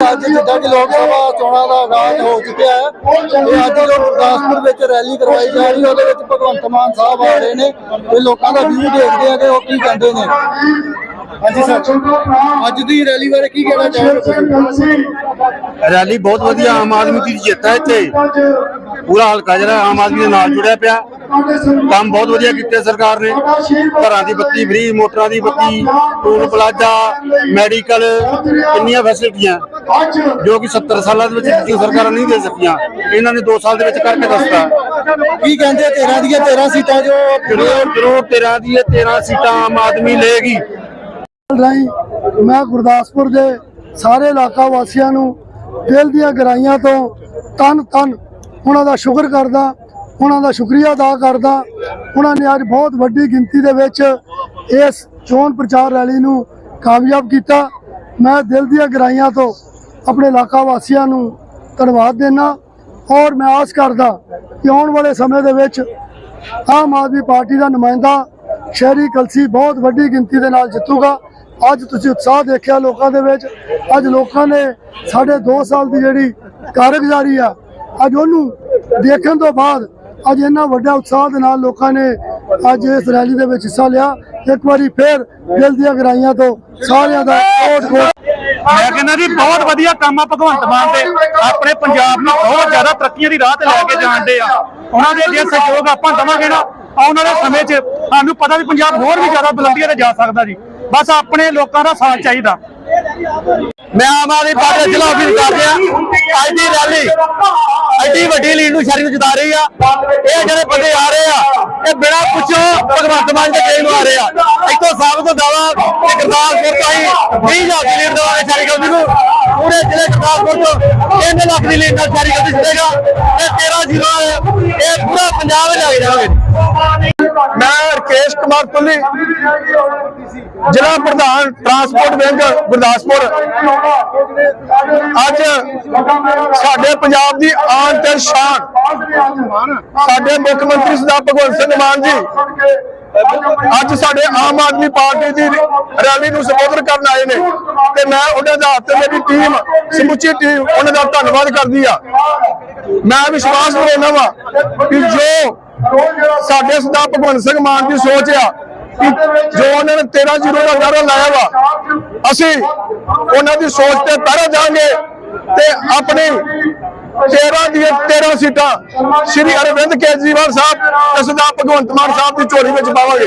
ਅੱਜ ਜਿੱਦਾਂ ਕਿ ਲੋਕ ਸਭਾ ਚੋਣਾਂ ਦਾ ਆਗਾਜ਼ ਹੋ ਚੁੱਕਿਆ ਹੈ। ਤੇ ਅੱਜ ਜੋ ਗੁਰਦਾਸਪੁਰ ਵਿੱਚ ਰੈਲੀ ਕਰਵਾਈ ਜਾ ਰਹੀ ਉਹਦੇ ਵਿੱਚ ਭਗਵੰਤ ਮਾਨ ਸਾਹਿਬ ਆ ਰਹੇ ਨੇ ਤੇ ਲੋਕਾਂ ਦਾ ਵਿਊ ਦੇਖਦੇ ਆ ਕਿ ਉਹ ਕੀ ਕਹਿੰਦੇ ਨੇ। ਹਾਂਜੀ ਸਰ। ਅੱਜ ਦੀ ਰੈਲੀ ਬਾਰੇ ਕੀ ਕਹਿਣਾ ਚਾਹੋਗੇ? ਰੈਲੀ ਬਹੁਤ ਵਧੀਆ ਆਮ ਆਦਮੀ ਦੀ ਜਿੱਤ ਹੈ ਇੱਥੇ। ਪੂਰਾ ਹਲਕਾ ਜਿਹੜਾ ਆਮ ਆਦਮੀ ਦੇ ਨਾਲ ਜੁੜਿਆ ਪਿਆ। ਕੰਮ ਬਹੁਤ ਵਧੀਆ ਕੀਤੇ ਸਰਕਾਰ ਨੇ। ਘਰਾਂ ਦੀ ਬੱਤੀ ਫ੍ਰੀ, ਮੋਟਰਾਂ ਦੀ ਬੱਤੀ, ਟੂਲ ਪਲਾਜ਼ਾ, ਮੈਡੀਕਲ, ਕਿੰਨੀਆਂ ਫੈਸਿਲਿਟੀਆਂ ਜੋ ਕਿ 70 ਸਾਲਾਂ ਦੇ ਵਿੱਚ ਪਿਛਲੀ ਸਰਕਾਰਾਂ ਨਹੀਂ ਦੇ ਸਕੀਆਂ ਇਹਨਾਂ ਨੇ 2 ਸਾਲ ਦੇ ਵਿੱਚ ਕਰਕੇ ਦੱਸਤਾ। ਕੀ ਕਹਿੰਦੇ 13 ਦੀਆਂ 13 ਸੀਟਾਂ ਜੋ ਜ਼ਰੂਰ ਜ਼ਰੂਰ 13 ਦੀ ਇਹ 13 ਸੀਟਾਂ ਆਮ ਆਦਮੀ ਲਏਗੀ। ਮੈਂ ਗੁਰਦਾਸਪੁਰ ਦੇ ਸਾਰੇ ਇਲਾਕਾ ਵਾਸੀਆਂ ਨੂੰ ਦਿਲ ਦੀਆਂ ਗਹਿਰਾਈਆਂ ਤੋਂ ਤਨ ਤਨ ਉਹਨਾਂ ਦਾ ਸ਼ੁਕਰ ਕਰਦਾ ਉਹਨਾਂ ਦਾ ਸ਼ੁਕਰੀਆ ਅਦਾ ਕਰਦਾ। ਉਹਨਾਂ ਨੇ ਅੱਜ ਬਹੁਤ ਵੱਡੀ ਗਿਣਤੀ ਦੇ ਵਿੱਚ ਇਸ ਚੋਣ ਪ੍ਰਚਾਰ ਰੈਲੀ ਨੂੰ ਕਾਮਯਾਬ ਕੀਤਾ। ਮੈਂ ਦਿਲ ਦੀਆਂ ਗਹਿਰਾਈਆਂ ਤੋਂ ਆਪਣੇ ਇਲਾਕਾ ਵਾਸੀਆਂ ਨੂੰ ਧੰਨਵਾਦ ਦੇਣਾ ਔਰ ਮੈਂ ਆਸ ਕਰਦਾ ਕਿ ਆਉਣ ਵਾਲੇ ਸਮੇਂ ਦੇ ਵਿੱਚ ਆਮ ਆਦਮੀ ਪਾਰਟੀ ਦਾ ਨੁਮਾਇੰਦਾ ਸ਼ਹਿਰੀ ਕਲਸੀ ਬਹੁਤ ਵੱਡੀ ਗਿਣਤੀ ਦੇ ਨਾਲ ਜਿੱਤੂਗਾ। ਅੱਜ ਤੁਸੀਂ ਉਤਸ਼ਾਹ ਦੇਖਿਆ ਲੋਕਾਂ ਦੇ ਵਿੱਚ। ਅੱਜ ਲੋਕਾਂ ਨੇ ਸਾਡੇ 2 ਸਾਲ ਦੀ ਜਿਹੜੀ ਕਾਰਗੁਜ਼ਾਰੀ ਆ, ਅੱਜ ਉਹਨੂੰ ਦੇਖਣ ਤੋਂ ਬਾਅਦ ਅੱਜ ਇੰਨਾ ਵੱਡਾ ਉਤਸ਼ਾਹ ਦੇ ਨਾਲ ਲੋਕਾਂ ਨੇ ਅੱਜ ਇਸ ਰੈਲੀ ਦੇ ਵਿੱਚ ਹਿੱਸਾ ਲਿਆ। ਇੱਕ ਵਾਰੀ ਫੇਰ ਦਿਲ ਦੀਆਂ ਗਰਾਈਆਂ ਤੋਂ ਸਾਰਿਆਂ ਦਾ ਕੋਟ ਕੋਟ ਮੈਂ ਕਹਿੰਦਾ ਜੀ, ਬਹੁਤ ਵਧੀਆ ਕੰਮ ਆ ਭਗਵੰਤ ਮਾਨ ਦੇ। ਆਪਣੇ ਪੰਜਾਬ ਨੂੰ ਬਹੁਤ ਜ਼ਿਆਦਾ ਤਰੱਕੀਆਂ ਦੀ ਰਾਹ ਤੇ ਲੈ ਕੇ ਜਾਣਦੇ ਆ। ਉਹਨਾਂ ਦੇ ਜੇ ਸਹਿਯੋਗ ਆਪਾਂ ਦਵਾਂਗੇ ਨਾ, ਆਉਣ ਵਾਲੇ ਸਮੇਂ 'ਚ ਸਾਨੂੰ ਪਤਾ ਵੀ ਪੰਜਾਬ ਹੋਰ ਵੀ ਜ਼ਿਆਦਾ ਬੁਲੰਦੀਆਂ ਤੇ ਜਾ ਸਕਦਾ ਜੀ। ਬਸ ਆਪਣੇ ਲੋਕਾਂ ਦਾ ਸਾਥ ਚਾਹੀਦਾ। ਮੈਂ ਆਮ ਆਦਮੀ ਪਾਰਟੀ ਦੇ ਖਿਲਾਫ ਕਰ ਰਿਹਾ। ਅੱਜ ਦੀ ਰੈਲੀ ਐਡੀ ਵੱਡੀ ਲੀਡ ਨੂੰ ਸ਼ਹਿਰ ਨੂੰ ਜਿਤਾ ਰਹੀ ਆ। ਇਹ ਜਿਹੜੇ ਬੰਦੇ ਆ ਰਹੇ ਆ, ਇਹ ਬਿਨਾਂ ਪੁੱਛੋ ਭਗਵੰਤ ਮਾਨ ਦੇ ਕੇਸ ਨੂੰ ਆ ਰਹੇ ਆ। ਇੱਥੋਂ ਸਾਬਤ ਤੋਂ ਦਾਵਾ ਕਿ ਗੁਰਦਾਸਪੁਰ ਤੋਂ ਹੀ 20000 ਦੀ ਲੀਡ ਦਵਾਂਗੇ ਸ਼ਹਿਰੀ ਕੌਂਸਲ ਨੂੰ। ਪੂਰੇ ਜ਼ਿਲ੍ਹੇ ਗੁਰਦਾਸਪੁਰ ਤੋਂ 3 ਲੱਖ ਦੀ ਲੀਡ ਨਾਲ ਸ਼ਹਿਰੀ ਕੌਂਸਲ ਜਿੱਤੇਗਾ। ਇਹ 13 ਜ਼ਿਲ੍ਹਾ ਇਹ ਪੂਰਾ ਪੰਜਾਬ ਹੀ ਲੱਗ ਜਾਵਾਂਗੇ ਮੈਂ ਰਕੇਸ਼ ਕੁਮਾਰ ਤੁੱਲੀ ਜ਼ਿਲ੍ਹਾ ਪ੍ਰਧਾਨ ਟਰਾਂਸਪੋਰਟ ਵਿੰਗ ਗੁਰਦਾਸਪੁਰ। ਅੱਜ ਸਾਡੇ ਪੰਜਾਬ ਦੀ ਆਨ ਤੇ ਸ਼ਾਨ, ਸਾਡੇ ਮੁੱਖ ਮੰਤਰੀ ਸਰਦਾਰ ਭਗਵੰਤ ਸਿੰਘ ਮਾਨ ਜੀ, ਅੱਜ ਸਾਡੇ ਆਮ ਆਦਮੀ ਪਾਰਟੀ ਦੀ ਰੈਲੀ ਨੂੰ ਸੰਬੋਧਨ ਕਰਨ ਆਏ ਨੇ ਤੇ ਮੈਂ ਉਹਨਾਂ ਦਾ ਤੇ ਮੇਰੀ ਟੀਮ, ਸਮੁੱਚੀ ਟੀਮ, ਉਹਨਾਂ ਦਾ ਧੰਨਵਾਦ ਕਰਦੀ ਆ। ਮੈਂ ਵਿਸ਼ਵਾਸ ਕਰਦਾ ਵਾਂ ਕਿ ਜੋ ਸਾਡੇ ਸਰਦਾਰ ਭਗਵੰਤ ਸਿੰਘ ਮਾਨ ਦੀ ਸੋਚ ਆ ਕਿ ਜੋ ਉਹਨਾਂ ਨੇ 13 ਜ਼ੀਰੋ ਦਾ ਨਾਰਾ ਲਾਇਆ ਵਾ, ਅਸੀਂ ਉਹਨਾਂ ਦੀ ਸੋਚ ਤੇ ਪਹਿਰਾ ਜਾਾਂਗੇ ਤੇ ਆਪਣੀ 13 ਦੀਆਂ 13 ਸੀਟਾਂ ਸ਼੍ਰੀ ਅਰਵਿੰਦ ਕੇਜਰੀਵਾਲ ਸਾਹਿਬ ਤੇ ਸਰਦਾਰ ਭਗਵੰਤ ਮਾਨ ਸਾਹਿਬ ਦੀ ਝੋਲੀ ਵਿੱਚ ਪਾਵਾਂਗੇ।